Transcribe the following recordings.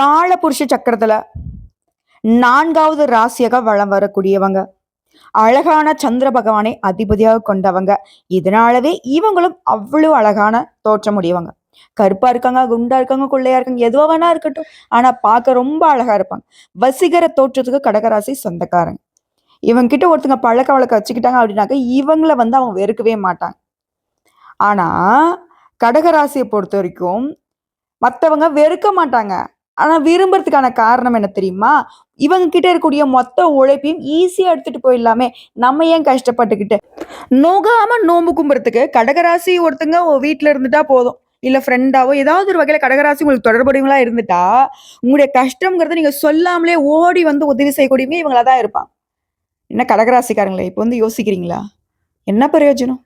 காலபுருஷ சக்கரத்துல நான்காவது ராசியாக வளம் வரக்கூடியவங்க. அழகான சந்திர பகவானை அதிபதியாக கொண்டவங்க. இதனாலவே இவங்களும் அவ்வளவு அழகான தோற்றம் உடையவங்க. கருப்பா இருக்காங்க குண்டா இருக்காங்க கொள்ளையா இருக்காங்க எதுவா வேணா இருக்கட்டும். ஆனா பார்க்க ரொம்ப அழகா இருப்பாங்க. வசீகர தோற்றத்துக்கு கடகராசி சொந்தக்காரங்க. இவங்க கிட்ட ஒருத்தங்க பழக்க வழக்க வச்சுக்கிட்டாங்க அப்படின்னாக்க இவங்கள வந்து அவங்க வெறுக்கவே மாட்டாங்க. ஆனா கடகராசியை பொறுத்த வரைக்கும் மற்றவங்க வெறுக்க மாட்டாங்க. ஆனா விரும்புறதுக்கான காரணம் என்ன தெரியுமா? இவங்க கிட்ட இருக்கக்கூடிய மொத்த உழைப்பையும் ஈஸியா எடுத்துட்டு போயிடலாமே. நம்ம ஏன் கஷ்டப்பட்டுக்கிட்டு? நோகாம நோம்பு கும்புறதுக்கு கடகராசி ஒருத்தங்க உங்க வீட்டுல இருந்துட்டா போதும். இல்ல ஃப்ரெண்டாவோ ஏதாவது ஒரு வகையில கடகராசி உங்களுக்கு தொடர்புடையவங்களா இருந்துட்டா உங்களுடைய கஷ்டம்ங்கிறத நீங்க சொல்லாமலே ஓடி வந்து உதவி செய்யக்கூடியவங்க இவங்களா தான் இருப்பாங்க. என்ன கடகராசிக்காரங்களே இப்போ வந்து யோசிக்கிறீங்களா? என்ன பிரயோஜனம்?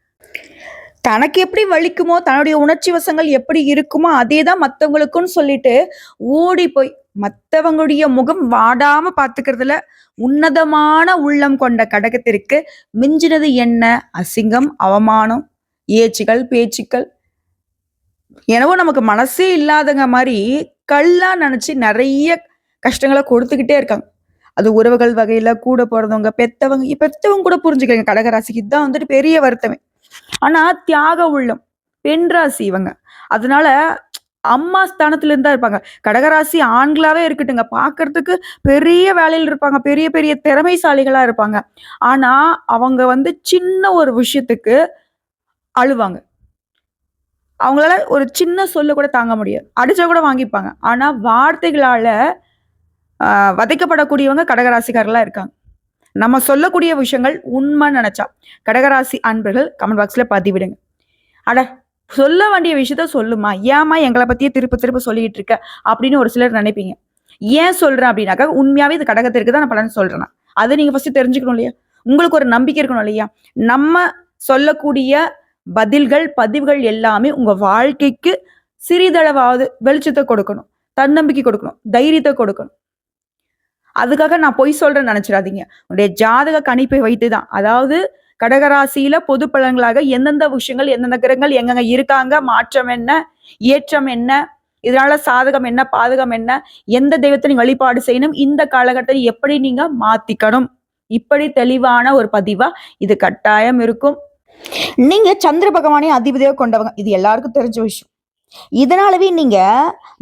தனக்கு எப்படி வலிக்குமோ தன்னுடைய உணர்ச்சி வசங்கள் எப்படி இருக்குமோ அதே தான் மற்றவங்களுக்குன்னு சொல்லிட்டு ஓடி போய் மற்றவங்களுடைய முகம் வாடாம பாத்துக்கிறதுல உன்னதமான உள்ளம் கொண்ட கடகத்திற்கு மிஞ்சினது என்ன? அசிங்கம் அவமானம் ஏச்சுகள் பேச்சுக்கள். எனவோ நமக்கு மனசே இல்லாதங்க மாதிரி கல்லா நினைச்சு நிறைய கஷ்டங்களை கொடுத்துக்கிட்டே இருக்காங்க. அது உறவுகள் வகையில கூட பிறந்தவங்க பெத்தவங்க பெத்தவங்க கூட புரிஞ்சுக்கங்க கடகராசிக்கு இதுதான் வந்துட்டு பெரிய வருத்தமே. ஆனா தியாக உள்ளம் பெண் ராசி இவங்க. அதனால அம்மா ஸ்தானத்துல இருந்தா இருப்பாங்க. கடகராசி ஆண்களாவே இருக்கட்டுங்க பாக்குறதுக்கு பெரிய வேலையில் இருப்பாங்க. பெரிய பெரிய திறமைசாலிகளா இருப்பாங்க. ஆனா அவங்க வந்து சின்ன ஒரு விஷயத்துக்கு அழுவாங்க. அவங்களால ஒரு சின்ன சொல்ல கூட தாங்க முடியாது. அடிச்சா கூட வாங்கிப்பாங்க. ஆனா வார்த்தைகளால வதைக்கப்படக்கூடியவங்க கடகராசிக்காரர்களா இருக்காங்க. நம்ம சொல்லக்கூடிய விஷயங்கள் உண்மை நினைச்சா. கடகராசி அன்பர்கள் கமெண்ட் பாக்ஸில் பதிவிடுங்க. அட சொல்ல வேண்டிய விஷயத்த சொல்லுமா? ஏமா எங்களை பற்றியே திருப்ப திருப்ப சொல்லிக்கிட்டு இருக்க? அப்படின்னு ஒரு சிலர் நினைப்பீங்க. ஏன் சொல்கிறேன் அப்படின்னாக்கா உண்மையாகவே இது கடகத்திற்கு தான் நான் பலன் சொல்கிறேன் அதை நீங்கள் ஃபஸ்ட்டு தெரிஞ்சுக்கணும் இல்லையா? உங்களுக்கு ஒரு நம்பிக்கை இருக்கணும் இல்லையா? நம்ம சொல்லக்கூடிய பதில்கள் பதிவுகள் எல்லாமே உங்கள் வாழ்க்கைக்கு சிறிதளவாவது வெளிச்சத்தை கொடுக்கணும். தன்னம்பிக்கை கொடுக்கணும். தைரியத்தை கொடுக்கணும். அதுக்காக நான் பொய் சொல்றேன்னு நினைச்சிடாதீங்க. உங்களுடைய ஜாதக கணிப்பை வைத்து தான் அதாவது கடகராசியில பொது பலன்களாக எந்தெந்த விஷயங்கள் எந்தெந்த கிரகங்கள் எங்கெங்க இருக்காங்க மாற்றம் என்ன ஏற்றம் என்ன இதனால சாதகம் என்ன பாதகம் என்ன எந்த தெய்வத்தை நீங்க வழிபாடு செய்யணும் இந்த காலகட்டத்தை எப்படி நீங்க மாத்திக்கணும்? இப்படி தெளிவான ஒரு பதிவா இது கட்டாயம் இருக்கும். நீங்க சந்திர பகவானை அதிபதியாக கொண்டவங்க. இது எல்லாருக்கும் தெரிஞ்ச விஷயம். இதனாலவே நீங்க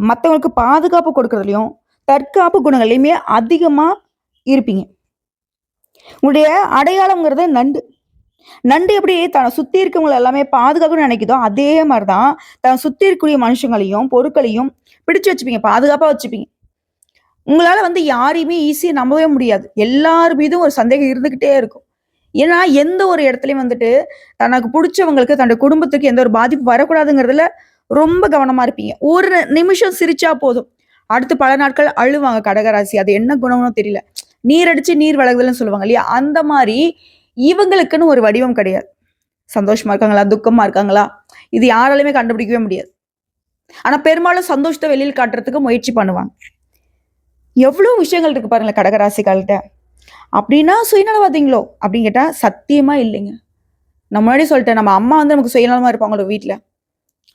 மற்றவங்களுக்கு பாதுகாப்பு கொடுக்கறதுலையும் தற்காப்பு குணங்களையுமே அதிகமாக இருப்பீங்க. உங்களுடைய அடையாளம்ங்கிறது நண்டு. நண்டு எப்படி தன்னை சுத்தி இருக்கவங்களை எல்லாமே பாதுகாக்கணும்னு நினைக்குதோ அதே மாதிரி தான் தன்னை சுத்தி இருக்கக்கூடிய மனுஷங்களையும் பொருட்களையும் பிடிச்சு வச்சுப்பீங்க பாதுகாப்பாக வச்சுப்பீங்க. உங்களால வந்து யாரையுமே ஈஸியாக நம்பவே முடியாது. எல்லார் மீதும் ஒரு சந்தேகம் இருந்துகிட்டே இருக்கும். ஏன்னா எந்த ஒரு இடத்துலையும் வந்துட்டு தனக்கு பிடிச்சவங்களுக்கு தன்னுடைய குடும்பத்துக்கு எந்த ஒரு பாதிப்பு வரக்கூடாதுங்கிறதுல ரொம்ப கவனமா இருப்பீங்க. ஒரு நிமிஷம் சிரிச்சா போதும். அடுத்து பல நாட்கள் அழுவாங்க கடகராசி. அது என்ன குணம்னு தெரியல. நீர் அடிச்சு நீர் வளர்குதல்னு சொல்லுவாங்க இல்லையா? அந்த மாதிரி இவங்களுக்குன்னு ஒரு வடிவம் கிடையாது. சந்தோஷமா இருக்காங்களா? துக்கமா இருக்காங்களா? இது யாராலையுமே கண்டுபிடிக்கவே முடியாது. ஆனா பெரும்பாலும் சந்தோஷத்தை வெளியில் காட்டுறதுக்கு முயற்சி பண்ணுவாங்க. எவ்வளவு விஷயங்கள் இருக்கு பாருங்களேன் கடகராசிகள்கிட்ட அப்படின்னா சுயநலவாதிங்களோ அப்படின்னு கேட்டா சத்தியமா இல்லைங்க. நான் முன்னாடி சொல்லிட்டேன் நம்ம அம்மா வந்து நமக்கு சுயநலமா இருப்பாங்களோ வீட்டுல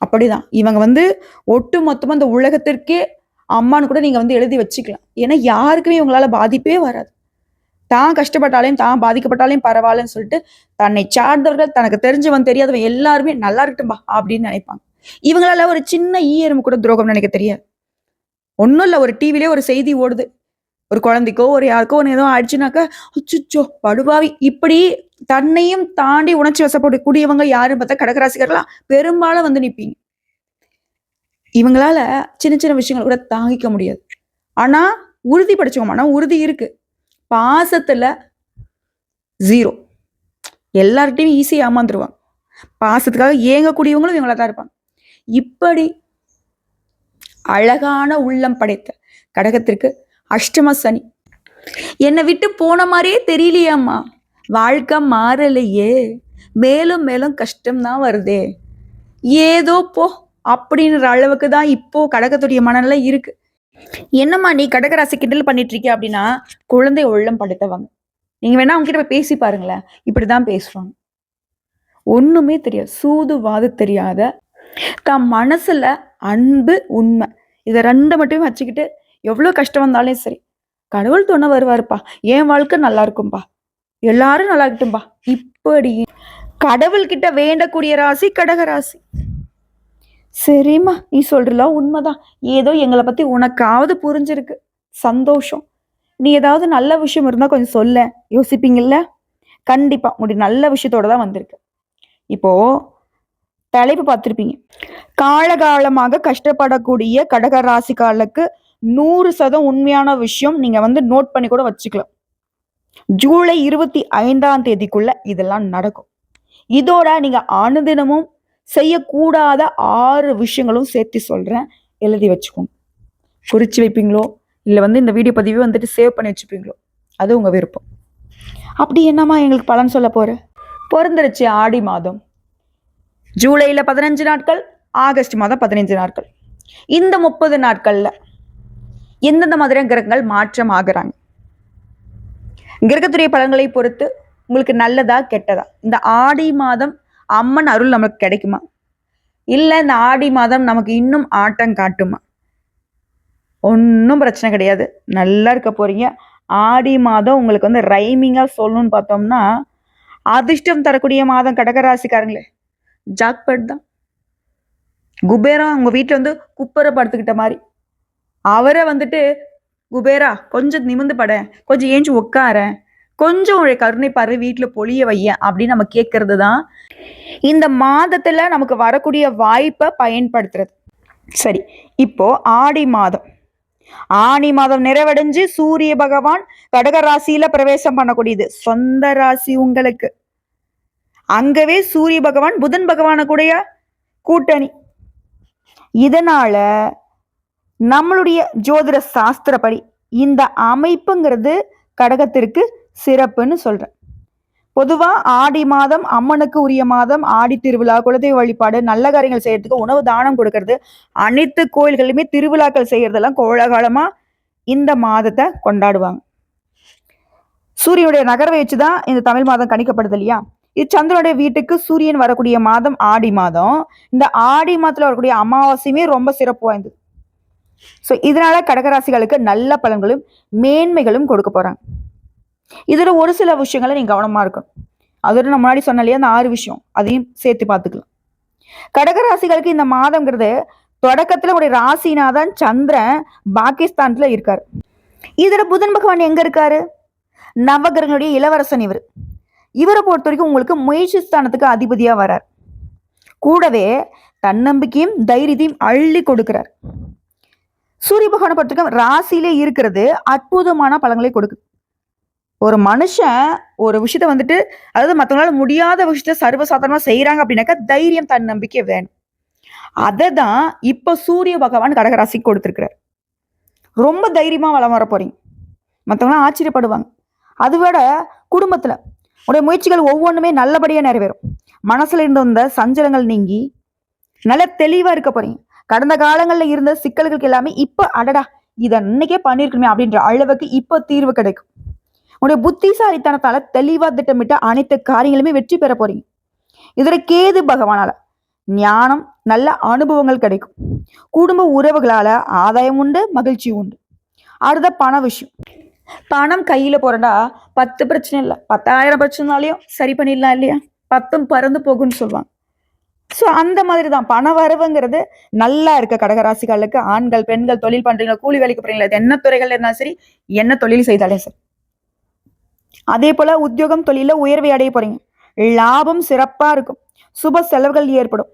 அப்படிதான். இவங்க வந்து ஒட்டு மொத்தமா இந்த உலகத்திற்கே அம்மான்னு கூட நீங்கள் வந்து எழுதி வச்சுக்கலாம். ஏன்னா யாருக்குமே இவங்களால பாதிப்பே வராது. தான் கஷ்டப்பட்டாலையும் தான் பாதிக்கப்பட்டாலையும் பரவாயில்லன்னு சொல்லிட்டு தன்னை சார்ந்தவர்கள் தனக்கு தெரிஞ்சவன் தெரியாதவன் எல்லாருமே நல்லா இருக்கட்டும்பா அப்படின்னு நினைப்பாங்க. இவங்களால ஒரு சின்ன ஈயரும் கூட துரோகம் நினைக்க தெரியாது. ஒன்றும் இல்லை ஒரு டிவிலே ஒரு செய்தி ஓடுது. ஒரு குழந்தைக்கோ ஒரு யாருக்கோ ஒன்று ஏதோ ஆயிடுச்சுனாக்கா அச்சுச்சோ படுபாவி இப்படி தன்னையும் தாண்டி உணர்ச்சி வசப்படக்கூடியவங்க யாருன்னு பார்த்தா கடகராசிகர்களாம் பெரும்பாலும் வந்து நிற்பீங்க இவங்களால சின்ன சின்ன விஷயங்கள் கூட தாங்கிக்க முடியாது. ஆனா உறுதி படிச்சவங்க ஆனா உறுதி இருக்கு. பாசத்துல ஜீரோ எல்லார்கிட்டையும் ஈஸியாக ஏமாந்துருவாங்க. பாசத்துக்காக ஏங்கக்கூடியவங்களும் இவங்களா தான் இருப்பாங்க. இப்படி அழகான உள்ளம் படைத்த கடகத்திற்கு அஷ்டம சனி. என்னை விட்டு போன மாதிரியே தெரியலையாம்மா. வாழ்க்கை மாறலையே. மேலும் மேலும் கஷ்டம் தான் வருதே. ஏதோ போ. அப்படின்ற அளவுக்கு தான் இப்போ கடகத்துடைய மனநிலை இருக்கு. என்னம்மா நீ கடகராசி கிண்டல் பண்ணிட்டு இருக்கிய அப்படின்னா குழந்தை உள்ளம் படுத்தவங்க. நீங்க வேணா அவங்க கிட்ட போய் பேசி பாருங்களேன். இப்படிதான் பேசுவாங்க. ஒண்ணுமே தெரியாது. சூதுவாது தெரியாத தன் மனசுல அன்பு உண்மை. இதை ரெண்டை மட்டுமே வச்சுக்கிட்டு எவ்வளோ கஷ்டம் வந்தாலும் சரி கடவுள் துணை வருவாருப்பா. என் வாழ்க்கை நல்லா இருக்கும்பா. எல்லாரும் நல்லா இருக்கட்டும்பா. இப்படி கடவுள்கிட்ட வேண்டக்கூடிய ராசி கடக ராசி சரிம்மா நீ சொல்றலாம் உண்மைதான். ஏதோ எங்களை பத்தி உனக்காவது புரிஞ்சிருக்கு. சந்தோஷம். நீ ஏதாவது நல்ல விஷயம் இருந்தா கொஞ்சம் சொல்ல. யோசிப்பீங்கல்ல? கண்டிப்பா உங்களுடைய நல்ல விஷயத்தோட தான் வந்திருக்கு. இப்போ தலைப்பு பார்த்துருப்பீங்க. காலகாலமாக கஷ்டப்படக்கூடிய கடக ராசிக்காரர்களுக்கு நூறு சதம் உண்மையான விஷயம் நீங்க வந்து நோட் பண்ணி கூட வச்சுக்கலாம். ஜூலை இருபத்தி ஐந்தாம் தேதிக்குள்ள இதெல்லாம் நடக்கும். இதோட நீங்க அனுதினமும் செய்யக்கூடாத ஆறு விஷயங்களும் சேர்த்து சொல்கிறேன் எழுதி வச்சுக்கோங்க. குறித்து வைப்பீங்களோ? இல்லை வந்து இந்த வீடியோ பதிவே வந்துட்டு சேவ் பண்ணி வச்சுப்பீங்களோ? அது உங்கள் விருப்பம். அப்படி என்னம்மா எங்களுக்கு பலன் சொல்ல போகிற பிறந்துருச்சு ஆடி மாதம். ஜூலையில் பதினஞ்சு நாட்கள் ஆகஸ்ட் மாதம் பதினஞ்சு நாட்கள். இந்த முப்பது நாட்களில் எந்தெந்த மாதிரியான கிரகங்கள் மாற்றம் ஆகுறாங்க? கிரகத்துடைய பலன்களை பொறுத்து உங்களுக்கு நல்லதா கெட்டதா? இந்த ஆடி மாதம் அம்மன் அருள் நமக்கு கிடைக்குமா? இல்லை இந்த ஆடி மாதம் நமக்கு இன்னும் ஆட்டம் காட்டுமா? ஒன்றும் பிரச்சனை கிடையாது. நல்லா இருக்க போறீங்க. ஆடி மாதம் உங்களுக்கு வந்து ரைமிங்காக சொல்லணும்னு பார்த்தோம்னா அதிர்ஷ்டம் தரக்கூடிய மாதம் கடகராசிக்காரங்களே. ஜாக்பட் தான். குபேரா உங்கள் வீட்டில் வந்து குப்பரை படுத்துக்கிட்ட மாதிரி. அவரை வந்துட்டு குபேரா கொஞ்சம் நிமிந்து பட. கொஞ்சம் ஏஞ்சி உட்காரேன் கொஞ்சம் உடைய கருணை பார்வை வீட்டில் பொழிய வைய அப்படின்னு நம்ம கேட்கறது தான் இந்த மாதத்துல நமக்கு வரக்கூடிய வாய்ப்பை பயன்படுத்துறது. சரி இப்போ ஆடி மாதம். ஆணி மாதம் நிறைவடைஞ்சு சூரிய பகவான் கடக ராசியில பிரவேசம் பண்ணக்கூடியது. சொந்த ராசி உங்களுக்கு. அங்கவே சூரிய பகவான் புதன் பகவான கூடைய கூட்டணி. இதனால நம்மளுடைய ஜோதிட சாஸ்திரப்படி இந்த அமைப்புங்கிறது கடகத்திற்கு சிறப்புன்னு சொல்றேன். பொதுவாக ஆடி மாதம் அம்மனுக்கு உரிய மாதம் ஆடி திருவிழா குலதெய்வ வழிபாடு நல்ல காரியங்கள் செய்யறதுக்கு உணவு தானம் கொடுக்கறது அனைத்து கோயில்களுமே திருவிழாக்கள் செய்யறதெல்லாம் கோலாகாலமா இந்த மாதத்தை கொண்டாடுவாங்க. சூரியனுடைய நகர்வை வச்சுதான் இந்த தமிழ் மாதம் கணிக்கப்படுது இல்லையா? இது சந்திரனுடைய வீட்டுக்கு சூரியன் வரக்கூடிய மாதம் ஆடி மாதம். இந்த ஆடி மாதத்தில் வரக்கூடிய அமாவாசையுமே ரொம்ப சிறப்பு வாய்ந்தது. ஸோ இதனால கடகராசிகளுக்கு நல்ல பலன்களும் மேன்மைகளும் கொடுக்க போறாங்க. இதில் ஒரு சில விஷயங்களை நீங்கள் கவனமா இருக்கணும். அதோட நான் முன்னாடி சொன்ன இல்லையா அந்த ஆறு விஷயம். அதையும் சேர்த்து பார்த்துக்கலாம். கடகராசிகளுக்கு இந்த மாதம்ங்கிறது தொடக்கத்துல உடைய ராசிநாதன் சந்திரன் பாகிஸ்தான்ல இருக்காரு. இதில் புதன் பகவான் எங்க இருக்காரு? நவகிரகனுடைய இளவரசன் இவர். இவரை பொறுத்த வரைக்கும் உங்களுக்கு முயற்சி ஸ்தானத்துக்கு அதிபதியா வரார். கூடவே தன்னம்பிக்கையும் தைரியத்தையும் அள்ளி கொடுக்கிறார். சூரிய பகவானை பொறுத்த வரைக்கும் ராசியிலே இருக்கிறது அற்புதமான பலங்களை கொடுக்குது. ஒரு மனுஷன் ஒரு விஷயத்த வந்துட்டு அதாவது மற்றவங்களால முடியாத விஷயத்த சர்வசாதாரணமாக செய்கிறாங்க அப்படின்னாக்கா தைரியம் தன்னம்பிக்கை வேணும். அதை தான் இப்போ சூரிய பகவான் கடகராசி கொடுத்துருக்கிறார். ரொம்ப தைரியமாக வளம் வர போறீங்க. மற்றவங்களாம் ஆச்சரியப்படுவாங்க. அதை விட உடைய முயற்சிகள் ஒவ்வொன்றுமே நல்லபடியாக நிறைவேறும். மனசில் இருந்து வந்த சஞ்சலங்கள் நீங்கி நல்ல தெளிவாக இருக்க போறீங்க. கடந்த காலங்களில் இருந்த சிக்கல்களுக்கு எல்லாமே இப்போ அடடா இதை அன்னைக்கே பண்ணியிருக்கணுமே அப்படின்ற அளவுக்கு இப்போ தீர்வு கிடைக்கும். உடைய புத்திசாலித்தனத்தால தெளிவா திட்டமிட்ட அனைத்து காரியங்களுமே வெற்றி பெற போறீங்க. இதுல கேது பகவானால ஞானம் நல்ல அனுபவங்கள் கிடைக்கும். குடும்ப உறவுகளால ஆதாயம் உண்டு மகிழ்ச்சி உண்டு. அடுத்த பண விஷயம். பணம் கையில போறடா பத்து பிரச்சனை இல்லை. பத்தாயிரம் பிரச்சனைனாலையும் சரி பண்ணிடலாம் இல்லையா? பத்தும் பறந்து போகும்னு சொல்லுவாங்க. ஸோ அந்த மாதிரி தான் பண வரவுங்கிறது நல்லா இருக்க கடகராசிகளுக்கு ஆண்கள் பெண்கள் தொழில் பண்றீங்களா கூலி வேலைக்கு போறீங்களா என்ன துறைகள் இருந்தாலும் சரி என்ன தொழில் செய்தாலே சரி. அதே போல உத்தியோகம் தொழில உயர்வை அடைய போறீங்க. லாபம் சிறப்பா இருக்கும். சுப செலவுகள் ஏற்படும்.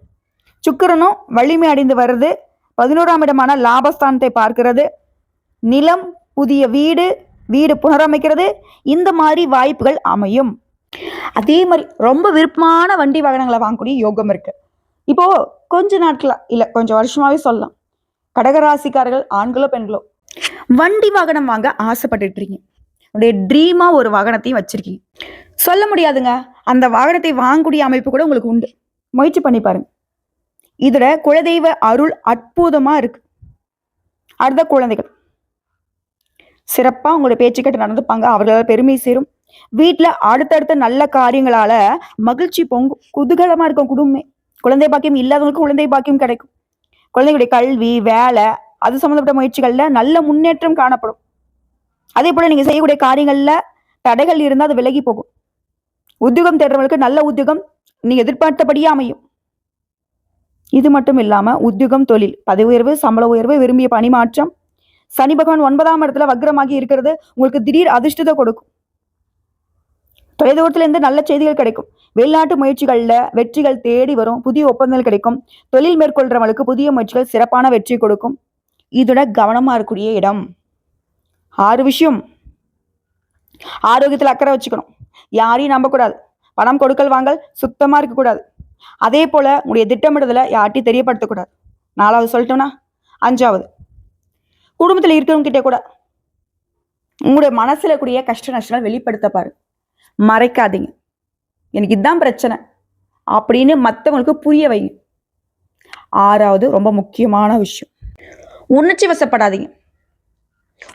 சுக்கிரனும் வலிமை அடைந்து வருது பதினோராம் இடமான லாபஸ்தானத்தை பார்க்கிறது. நிலம் புதிய வீடு வீடு புனரமைக்கிறது. இந்த மாதிரி வாய்ப்புகள் அமையும். அதே மாதிரி ரொம்ப விருப்பமான வண்டி வாகனங்களை வாங்கக்கூடிய யோகம் இருக்கு. இப்போ கொஞ்ச நாட்களாக இல்லை கொஞ்சம் வருஷமாவே சொல்லலாம். கடகராசிக்காரர்கள் ஆண்களோ பெண்களோ வண்டி வாகனம் வாங்க ஆசைப்பட்டுட்டு இருக்கீங்க. உடைய ட்ரீமா ஒரு வாகனத்தையும் வச்சிருக்கீங்க. சொல்ல முடியாதுங்க. அந்த வாகனத்தை வாங்கக்கூடிய அமைப்பு கூட உங்களுக்கு உண்டு. முயற்சி பண்ணி பாருங்க. இதுல குலதெய்வ அருள் அற்புதமா இருக்கு. அடுத்த குழந்தைகள். சிறப்பா உங்களுடைய பேச்சுக்கிட்ட நடந்துப்பாங்க. அவர்களால் பெருமை சேரும். வீட்டில் அடுத்தடுத்த நல்ல காரியங்களால மகிழ்ச்சி பொங்கும். குதூகலமா இருக்கும் குடும்பமே. குழந்தை பாக்கியம் இல்லாதவங்களுக்கு குழந்தை பாக்கியம் கிடைக்கும். குழந்தைகளுடைய கல்வி வேலை அது சம்மந்தப்பட்ட முயற்சிகளில் நல்ல முன்னேற்றம் காணப்படும். அதே போல் நீங்கள் செய்யக்கூடிய காரியங்களில் தடைகள் இருந்தால் அது விலகி போகும். உத்தியோகம் தேடுறவங்களுக்கு நல்ல உத்தியோகம் நீங்கள் எதிர்பார்த்தபடியே அமையும். இது மட்டும் இல்லாமல் உத்தியோகம் தொழில் பதவி உயர்வு சம்பள உயர்வு விரும்பிய பணி மாற்றம். சனி பகவான் ஒன்பதாம் இடத்துல வக்ரமாகி இருக்கிறது உங்களுக்கு திடீர் அதிர்ஷ்டத்தை கொடுக்கும். தொலைதூரத்துலேருந்து நல்ல செய்திகள் கிடைக்கும். வெளிநாட்டு முயற்சிகளில் வெற்றிகள் தேடி வரும் புதிய ஒப்பந்தங்கள் கிடைக்கும். தொழில் மேற்கொள்றவங்களுக்கு புதிய முயற்சிகள் சிறப்பான வெற்றி கொடுக்கும். இதோட கவனமாக இருக்கக்கூடிய இடம். ஆறு விஷயம். ஆரோக்கியத்தில் அக்கறை வச்சுக்கணும். யாரையும் நம்பக்கூடாது. பணம் கொடுக்கல் வாங்கல் சுத்தமாக இருக்கக்கூடாது. அதே போல் உங்களுடைய திட்டமிடுதலை யார்ட்டையும் தெரியப்படுத்தக்கூடாது. நாலாவது சொல்லிட்டோம்னா? அஞ்சாவது. குடும்பத்தில் இருக்கிறவங்கிட்ட கூட. உங்களுடைய மனசில் கூடிய கஷ்ட நஷ்டங்கள் வெளிப்படுத்த பாரு மறைக்காதீங்க. எனக்கு இதுதான் பிரச்சனை. அப்படின்னு மற்றவங்களுக்கு புரிய வைங்க. ஆறாவது ரொம்ப முக்கியமான விஷயம். உணர்ச்சி வசப்படாதீங்க.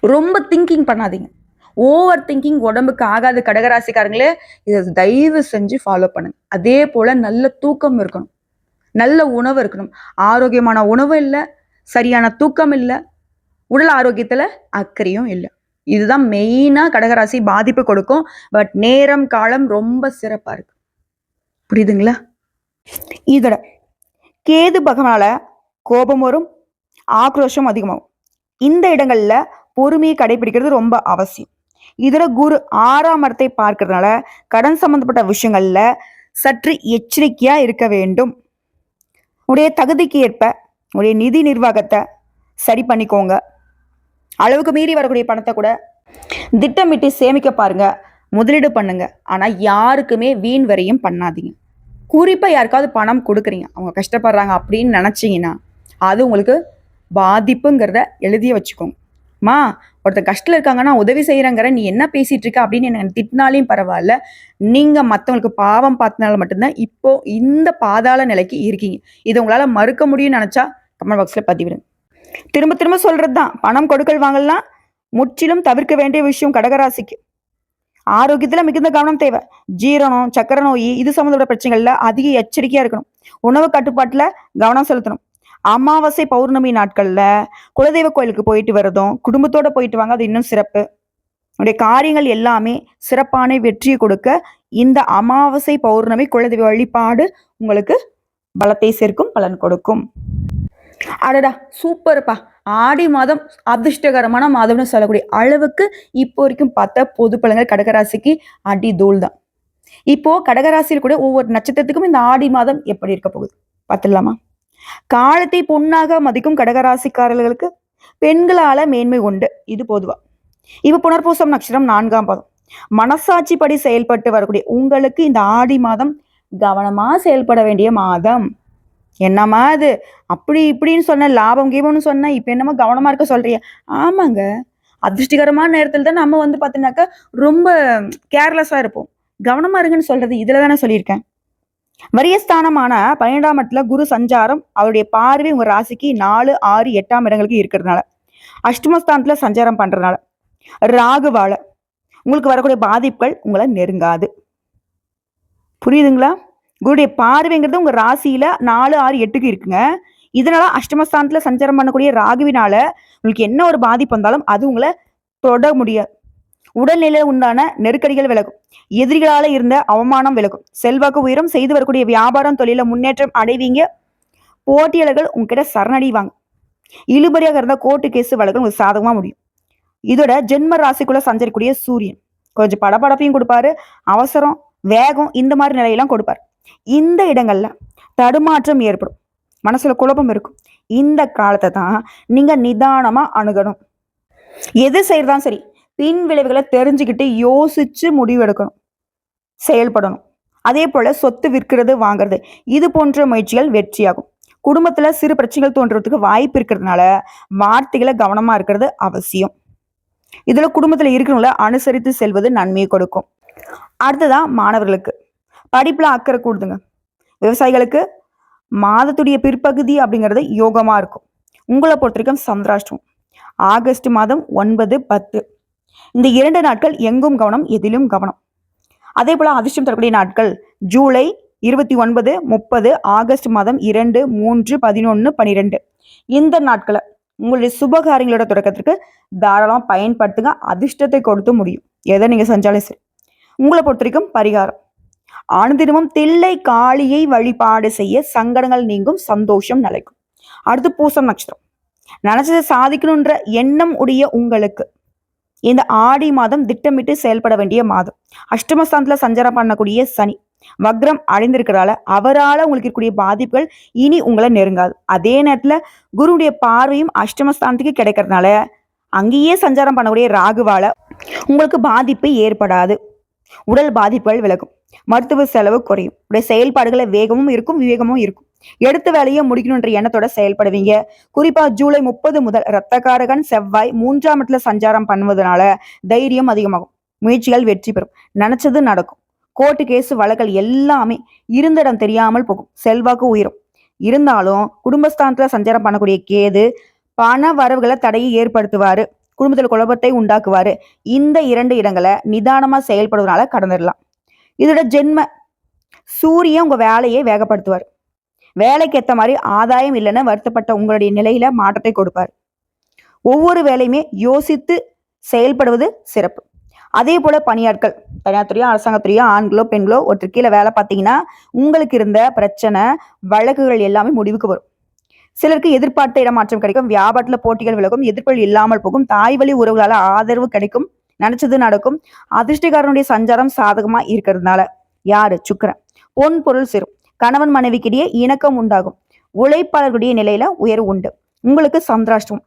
ரொம்ப திங்கிங் பண்ணாதீங்க. ஓவர் திங்கிங் உடம்புக்கு ஆகாது கடகராசிக்காரங்களே இதை தயவு செஞ்சு ஃபாலோ பண்ணுங்க. அதே போல நல்ல தூக்கம் இருக்கணும். நல்ல உணவு இருக்கணும். ஆரோக்கியமான உணவு இல்லை சரியான தூக்கம் இல்லை உடல் ஆரோக்கியத்துல அக்கறையும் இல்லை. இதுதான் மெயினா கடகராசி பாதிப்பு கொடுக்கும். பட் நேரம் காலம் ரொம்ப சிறப்பா இருக்கு. புரியுதுங்களா? இதோட கேது பகவானால கோபம் வரும் ஆக்ரோஷம் அதிகமாகும். இந்த இடங்கள்ல பொறுமையை கடைபிடிக்கிறது ரொம்ப அவசியம். இதில் குரு ஆறாம் இடத்தை பார்க்கறதுனால கடன் சம்பந்தப்பட்ட விஷயங்கள்ல சற்று எச்சரிக்கையா இருக்க வேண்டும். உடைய தகுதிக்கு ஏற்ப உடைய நிதி நிர்வாகத்தை சரி பண்ணிக்கோங்க. அளவுக்கு மீறி வரக்கூடிய பணத்தை கூட திட்டமிட்டு சேமிக்க பாருங்க. முதலீடு பண்ணுங்க. ஆனா யாருக்குமே வீண் வரையும் பண்ணாதீங்க. குறிப்பா யாருக்காவது பணம் கொடுக்குறீங்க. அவங்க கஷ்டப்படுறாங்க அப்படின்னு நினச்சிங்கன்னா அது உங்களுக்கு பாதிப்புங்கிறத எழுதிய வச்சுக்கோங்க. மா ஒருத்தர் கஷ்டத்தில் இருக்காங்கன்னா உதவி செய்யறங்கிற நீ என்ன பேசிட்டு இருக்க அப்படின்னு என்ன திட்டினாலையும் பரவாயில்ல. நீங்கள் மற்றவங்களுக்கு பாவம் பார்த்தனால மட்டும்தான் இப்போ இந்த பாதாள நிலைக்கு இருக்கீங்க. இதை உங்களால் மறுக்க முடியும்னு நினச்சா கமெண்ட் பாக்ஸில் பதிவிடுங்க. திரும்ப திரும்ப சொல்கிறது தான் பணம் கொடுக்கல் வாங்கலாம். முற்றிலும் தவிர்க்க வேண்டிய விஷயம் கடகராசிக்கு. ஆரோக்கியத்தில் மிகுந்த கவனம் தேவை. ஜீரணம் சக்கரை நோய் இது சம்மந்தப்பட்ட பிரச்சனைகளில் அதிக எச்சரிக்கையாக இருக்கணும். உணவு கட்டுப்பாட்டில் கவனம் செலுத்தணும். அமாவாசை பௌர்ணமி நாட்களில் குலதெய்வ கோயிலுக்கு போயிட்டு வரதும் குடும்பத்தோடு போயிட்டு வாங்க அது இன்னும் சிறப்பு. உடைய காரியங்கள் எல்லாமே சிறப்பான வெற்றியை கொடுக்க இந்த அமாவாசை பௌர்ணமி குலதெய்வ வழிபாடு உங்களுக்கு பலத்தை சேர்க்கும் பலன் கொடுக்கும். அடடா சூப்பர்ப்பா. ஆடி மாதம் அதிர்ஷ்டகரமான மாதம்னு சொல்லக்கூடிய அளவுக்கு இப்போ வரைக்கும் பார்த்த பொது பழங்கள் கடகராசிக்கு அடி தூள் தான் இப்போ கடகராசியில் கூட ஒவ்வொரு நட்சத்திரத்துக்கும் இந்த ஆடி மாதம் எப்படி இருக்க போகுது? பார்த்துடலாமா? காலத்தை பொண்ணாக மதிக்கும் கடகராசிக்காரர்களுக்கு பெண்களால மேன்மை உண்டு. இது பொதுவா. இப்ப புனர்பூசம் நட்சத்திரம் நான்காம் பாதம் மனசாட்சிப்படி செயல்பட்டு வரக்கூடிய உங்களுக்கு இந்த ஆடி மாதம் கவனமா செயல்பட வேண்டிய மாதம். என்னம்மா அது? அப்படி இப்படின்னு சொன்ன லாபம் கீபம்னு சொன்ன இப்ப என்னமோ கவனமா இருக்க சொல்றிய ஆமாங்க. அதிர்ஷ்டிகரமான நேரத்துல தான் நம்ம வந்து பார்த்தீங்கன்னாக்கா ரொம்ப கேர்லெஸ்ஸா இருப்போம். கவனமா இருங்கன்னு சொல்றது இதுல தானே சொல்லியிருக்கேன். வரியஸ்தானமான பன்னிரெண்டாம் இடத்துல குரு சஞ்சாரம் அவருடைய பார்வை உங்க ராசிக்கு நாலு ஆறு எட்டாம் இடங்களுக்கு இருக்கிறதுனால. அஷ்டமஸ்தானத்துல சஞ்சாரம் பண்றதுனால. ராகுவால உங்களுக்கு வரக்கூடிய பாதிப்புகள் உங்களை நெருங்காது. புரியுதுங்களா? குருடைய பார்வைங்கிறது உங்க ராசியில நாலு ஆறு எட்டுக்கு இருக்குங்க. இதனால அஷ்டமஸ்தானத்துல சஞ்சாரம் பண்ணக்கூடிய ராகுவினால உங்களுக்கு என்ன ஒரு பாதிப்பு வந்தாலும் அது உங்களை தொட முடியாது உடல்நிலை உண்டான நெருக்கடிகள் விலகும். எதிரிகளால இருந்த அவமானம் விலகும். செல்வாக்கு உயரும். செய்து வரக்கூடிய வியாபாரம் தொழில முன்னேற்றம் அடைவீங்க. போட்டியாளர்கள் உங்ககிட்ட சரணடைவாங்க. இழுபறியாக இருந்த கோர்ட்டு கேஸ் வழக்கு உங்களுக்கு சாதகமா முடியும். இதோட ஜென்ம ராசிக்குள்ள சஞ்சரிக்கூடிய சூரியன். கொஞ்சம் படபடப்பையும் கொடுப்பாரு. அவசரம் வேகம் இந்த மாதிரி நிலையெல்லாம் கொடுப்பாரு. இந்த இடங்கள்ல தடுமாற்றம் ஏற்படும். மனசுல குழப்பம் இருக்கும். இந்த காலத்தை தான் நீங்க நிதானமா அணுகணும். எது செய்யறதான் சரி பின் விளைவுகளை தெரிஞ்சுக்கிட்டு யோசிச்சு முடிவெடுக்கணும். செயல்படணும். அதே போல சொத்து விற்கிறது வாங்குறது இது போன்ற முயற்சிகள் வெற்றியாகும். குடும்பத்துல சிறு பிரச்சனைகள் தோன்றதுக்கு வாய்ப்பு இருக்கிறதுனால வார்த்தைகளை கவனமா இருக்கிறது அவசியம். இதுல குடும்பத்துல இருக்கிறவங்கள அனுசரித்து செல்வது நன்மையை கொடுக்கும். அடுத்ததான் மாணவர்களுக்கு. படிப்புல அக்கறை கூடுதுங்க. விவசாயிகளுக்கு மாதத்துடைய பிற்பகுதி அப்படிங்கிறது யோகமா இருக்கும். உங்களை பொறுத்த வரைக்கும் சந்திராஷ்டம் ஆகஸ்ட் மாதம் ஒன்பது பத்து. இந்த இரண்டு நாட்கள் எங்கும் கவனம் எதிலும் கவனம். அதே போல அதிர்ஷ்டம் தரக்கூடிய நாட்கள் ஜூலை இருபத்தி ஒன்பது முப்பது ஆகஸ்ட் மாதம் இரண்டு மூன்று பதினொன்று பனிரெண்டு. இந்த நாட்களை உங்களுடைய சுபகாரியங்களோட தொடக்கத்திற்கு தாராளமாக பயன்படுத்துங்க. அதிர்ஷ்டத்தை கொடுத்து முடியும். எதை நீங்கள் செஞ்சாலும் சரி. உங்களை பொறுத்த வரைக்கும் பரிகாரம் அனுதினமும் தில்லை காளியை வழிபாடு செய்ய சங்கடங்கள் நீங்கும் சந்தோஷம் நிலைக்கும். அடுத்து பூசம் நட்சத்திரம். நினைச்சதை சாதிக்கணுன்ற எண்ணம் உடைய உங்களுக்கு. இந்த ஆடி மாதம் திட்டமிட்டு செயல்பட வேண்டிய மாதம். அஷ்டமஸ்தானத்துல சஞ்சாரம் பண்ணக்கூடிய சனி. வக்ரம் அடைந்திருக்கிறதால அவரால் உங்களுக்கு இருக்கக்கூடிய பாதிப்புகள் இனி உங்களை நெருங்காது. அதே நேரத்துல குருவுடைய பார்வையும் அஷ்டமஸ்தானத்துக்கு கிடைக்கிறதுனால அங்கேயே சஞ்சாரம் பண்ணக்கூடிய ராகுவால உங்களுக்கு பாதிப்பு ஏற்படாது. உடல் பாதிப்புகள் விலகும். மருத்துவ செலவு குறையும். உடைய செயல்பாடுகளை வேகமும் இருக்கும் விவேகமும் இருக்கும். எடுத்த வேலையை முடிக்கணுன்ற எண்ணத்தோட செயல்படுவீங்க. குறிப்பா ஜூலை முப்பது முதல் இரத்தக்காரகன் செவ்வாய் மூன்றாம் இடத்துல சஞ்சாரம் பண்ணுவதனால தைரியம் அதிகமாகும். முயற்சிகள் வெற்றி பெறும். நினைச்சது நடக்கும். கோர்ட்டு கேஸ் வழக்கல் எல்லாமே இருந்த இடம் தெரியாமல் போகும். செல்வாக்கு உயரும். இருந்தாலும் குடும்பஸ்தானத்துல சஞ்சாரம் பண்ணக்கூடிய கேது பண வரவுகளை தடையை ஏற்படுத்துவாரு. குடும்பத்தில் குழப்பத்தை உண்டாக்குவாரு. இந்த இரண்டு இடங்களை நிதானமா செயல்படுவதனால கடந்துடலாம். இதோட ஜென்ம சூரியன் உங்க வேலையை வேகப்படுத்துவார். வேலைக்கு ஏற்ற மாதிரி ஆதாயம் இல்லைன்னு வருத்தப்பட்ட உங்களுடைய நிலையில மாற்றத்தை கொடுப்பார். ஒவ்வொரு வேலையுமே யோசித்து செயல்படுவது சிறப்பு. அதே போல பணியாட்கள் தனியார் அரசாங்கத்துறையோ ஆண்களோ பெண்களோ ஒருத்தர் கீழே வேலை பார்த்தீங்கன்னா உங்களுக்கு இருந்த பிரச்சனை வழக்குகள் எல்லாமே முடிவுக்கு வரும். சிலருக்கு எதிர்பார்த்த இடமாற்றம் கிடைக்கும் வியாபாரத்தில் போட்டிகள் விலகும் எதிர்ப்புகள் இல்லாமல் போகும் தாய் வழி உறவுகளால் ஆதரவு கிடைக்கும் நினைச்சது நடக்கும் அதிர்ஷ்டக்காரனுடைய சஞ்சாரம் சாதகமா இருக்கிறதுனால யாரு? சுக்கரன். பொன் பொருள் சேரும் கணவன் மனைவிக்கிடையே இணக்கம் உண்டாகும். உழைப்பாளர்களுடைய நிலையில உயர்வு உண்டு. உங்களுக்கு சந்திராஷ்டம்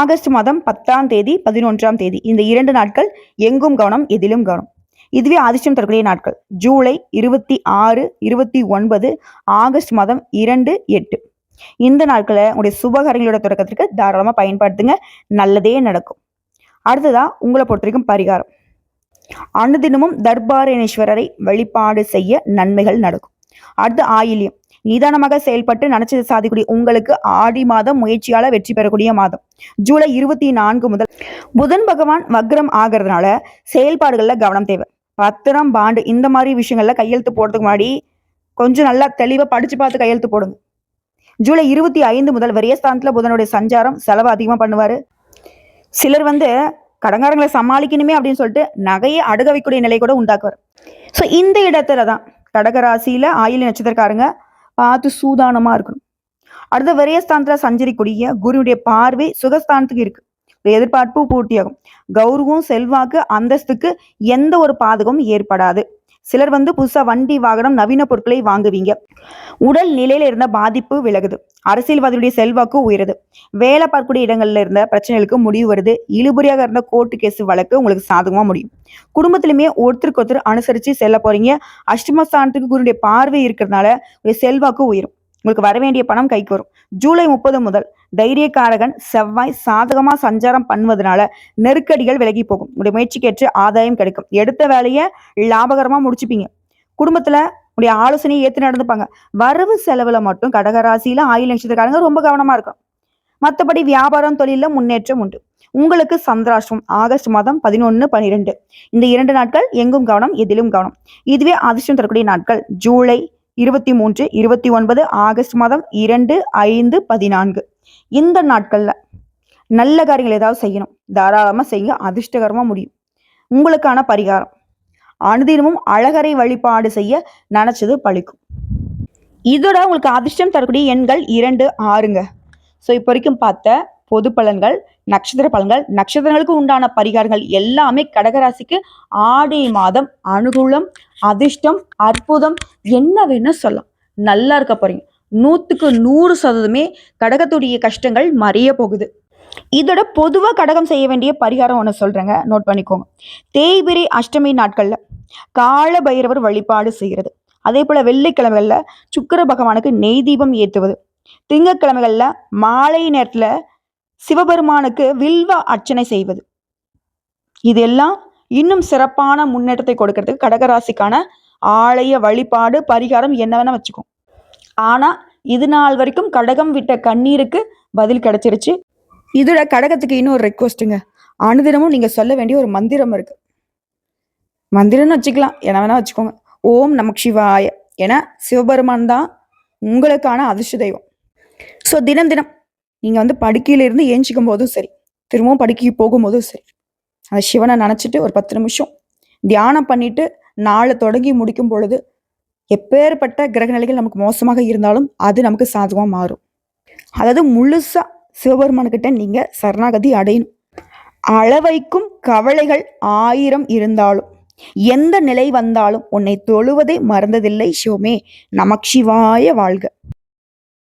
ஆகஸ்ட் மாதம் பத்தாம் தேதி பதினொன்றாம் தேதி. இந்த இரண்டு நாட்கள் எங்கும் கவனம் எதிலும் கவனம். இதுவே அதிர்ஷ்டம் தரக்கூடிய நாட்கள். ஜூலை இருபத்தி ஆறு இருபத்தி ஒன்பது ஆகஸ்ட் மாதம் இரண்டு எட்டு. இந்த நாட்களை உங்களுடைய சுபகாரியங்களோட தொடக்கத்திற்கு தாராளமாக பயன்படுத்துங்க. நல்லதே நடக்கும். அடுத்ததா உங்களை பொறுத்த வரைக்கும் பரிகாரம். அனுதினமும் தர்பாரணேஸ்வரரை வழிபாடு செய்ய நன்மைகள் நடக்கும். அடுத்து ஆயில்யம். நிதானமாக செயல்பட்டு நினைச்சது சாதிக்கூடிய உங்களுக்கு ஆடி மாதம் முயற்சியால வெற்றி பெறக்கூடிய மாதம். ஜூலை இருபத்தி நான்கு முதல் புதன் பகவான் வக்ரம் ஆகிறதுனால செயல்பாடுகள்ல கவனம் தேவை. பத்திரம் பாண்டு இந்த மாதிரி விஷயங்கள்ல கையெழுத்து போடுறதுக்கு முன்னாடி கொஞ்சம் நல்லா தெளிவா படிச்சு பார்த்து கையெழுத்து போடுங்க. ஜூலை இருபத்தி ஐந்து முதல் விரயஸ்தானத்துல புதனுடைய சஞ்சாரம் செலவு அதிகமா பண்ணுவாரு. சிலர் வந்து கடங்காரங்களை சமாளிக்கணுமே அப்படின்னு சொல்லிட்டு நகையை அடக வைக்கக்கூடிய நிலை கூட உண்டாக்குவார். ஸோ இந்த இடத்துல தான் கடகராசியில ஆயுள் நட்சத்திரக்காரங்க பார்த்து சூதானமா இருக்கணும். அடுத்த விரயஸ்தானத்துல சஞ்சரிக்கூடிய குருவுடைய பார்வை சுகஸ்தானத்துக்கு இருக்கு. எதிர்பார்ப்பு பூர்த்தியாகும். கௌரவம் செல்வாக்கு அந்தஸ்துக்கு எந்த ஒரு பாதகமும் ஏற்படாது. சிலர் வந்து புதுசாக வண்டி வாகனம் நவீன பொருட்களை வாங்குவீங்க. உடல் நிலையில இருந்த பாதிப்பு விலகுது. அரசியல்வாதியுடைய செல்வாக்கு உயருது. வேலை பார்க்கக்கூடிய இடங்கள்ல இருந்த பிரச்சனைகளுக்கு முடிவு வருது. இழுபறியாக இருந்த கோர்ட்டு கேஸ் வழக்கு உங்களுக்கு சாதகமாக முடியும். குடும்பத்திலுமே ஒருத்தருக்கு ஒருத்தர் அனுசரித்து செல்ல போறீங்க அஷ்டமஸ்தானத்துக்கு குருடைய பார்வை இருக்கிறதுனால செல்வாக்கு உயரும். உங்களுக்கு வர வேண்டிய பணம் கைக்கு வரும். ஜூலை முப்பது முதல் தைரியக்காரகன் செவ்வாய் சாதகமா சஞ்சாரம் பண்ணுவதனால நெருக்கடிகள் விலகி போகும். உங்களுடைய முயற்சிக்கேற்று ஆதாயம் கிடைக்கும். எடுத்த வேலையை லாபகரமா முடிச்சுப்பீங்க. குடும்பத்துல உடைய ஆலோசனையை ஏற்று நடந்துப்பாங்க. வரவு செலவுல மட்டும் கடகராசியில் ஆயுள் நட்சத்திரக்காரங்க ரொம்ப கவனமா இருக்கும் மற்றபடி வியாபாரம் தொழில முன்னேற்றம் உண்டு. உங்களுக்கு சந்திராஷ்டம் ஆகஸ்ட் மாதம் பதினொன்னு பன்னிரெண்டு இந்த இரண்டு நாட்கள் எங்கும் கவனம் எதிலும் கவனம். இதுவே அதிர்ஷ்டம் தரக்கூடிய நாட்கள். ஜூலை இருபத்தி மூன்று இருபத்தி ஒன்பது ஆகஸ்ட் மாதம் இரண்டு ஐந்து பதினான்கு. இந்த நாட்களில் நல்ல காரியங்கள் ஏதாவது செய்யணும். தாராளமாக செய்ய அதிர்ஷ்டகரமாக முடியும். உங்களுக்கான பரிகாரம். அனுதினமும் அழகரை வழிபாடு செய்ய நினச்சது பழிக்கும். இதோட உங்களுக்கு அதிர்ஷ்டம் தரக்கூடிய எண்கள் இரண்டு ஆறுங்க. ஸோ இப்போ வரைக்கும் பார்த்த பொது பலன்கள் நட்சத்திர பலன்கள் நட்சத்திரங்களுக்கு உண்டான பரிகாரங்கள் எல்லாமே கடகராசிக்கு ஆடி மாதம் அனுகூலம் அதிர்ஷ்டம் அற்புதம் என்ன வேணும் சொல்லலாம். நல்லா இருக்க போறீங்க. நூற்றுக்கு நூறு சதவீதமே கடகத்துடைய கஷ்டங்கள் மறைய போகுது. இதோட பொதுவாக கடகம் செய்ய வேண்டிய பரிகாரம் ஒன்று சொல்கிறேங்க நோட் பண்ணிக்கோங்க. தேய்பிரை அஷ்டமி நாட்களில் கால பைரவர் வழிபாடு செய்கிறது அதே போல் வெள்ளிக்கிழமைகளில் சுக்கிர பகவானுக்கு நெய் தீபம் ஏற்றுவது திங்கட்கிழமைகளில் மாலை நேரத்தில் சிவபெருமானுக்கு வில்வ அர்ச்சனை செய்வது. இதெல்லாம் இன்னும் சிறப்பான முன்னேற்றத்தை கொடுக்கறதுக்கு கடகராசிக்கான ஆலய வழிபாடு பரிகாரம் என்ன வேணா வச்சுக்கோ. ஆனா இது நாள் வரைக்கும் கடகம் விட்ட கண்ணீருக்கு பதில் கிடைச்சிருச்சு. இதோட கடகத்துக்கு இன்னும் ஒரு ரெக்வஸ்ட்டுங்க அனுதினமும் நீங்க சொல்ல வேண்டிய ஒரு மந்திரம் இருக்கு. மந்திரம்னு வச்சுக்கலாம். என்ன வேணா வச்சுக்கோங்க. ஓம் நமக் சிவாய. என சிவபெருமான் தான் உங்களுக்கான அதிர்ஷ்ட தெய்வம். ஸோ தினம் தினம் நீங்கள் வந்து படுக்கையிலேருந்து ஏஞ்சிக்கும் போதும் சரி திரும்பவும் படுக்கைக்கு போகும்போதும் சரி அந்த சிவனை நினச்சிட்டு ஒரு பத்து நிமிஷம் தியானம் பண்ணிட்டு நாளை தொடங்கி முடிக்கும் பொழுது எப்பேற்பட்ட கிரகநிலைகள் நமக்கு மோசமாக இருந்தாலும் அது நமக்கு சாதகமாக மாறும். அதாவது முழுசாக சிவபெருமானுக்கிட்ட நீங்கள் சரணாகதி அடையணும். அளவைக்கும் கவலைகள் ஆயிரம் இருந்தாலும் எந்த நிலை வந்தாலும் உன்னை தொழுவதை மறந்ததில்லை சிவமே நமச்சிவாய வாழ்க.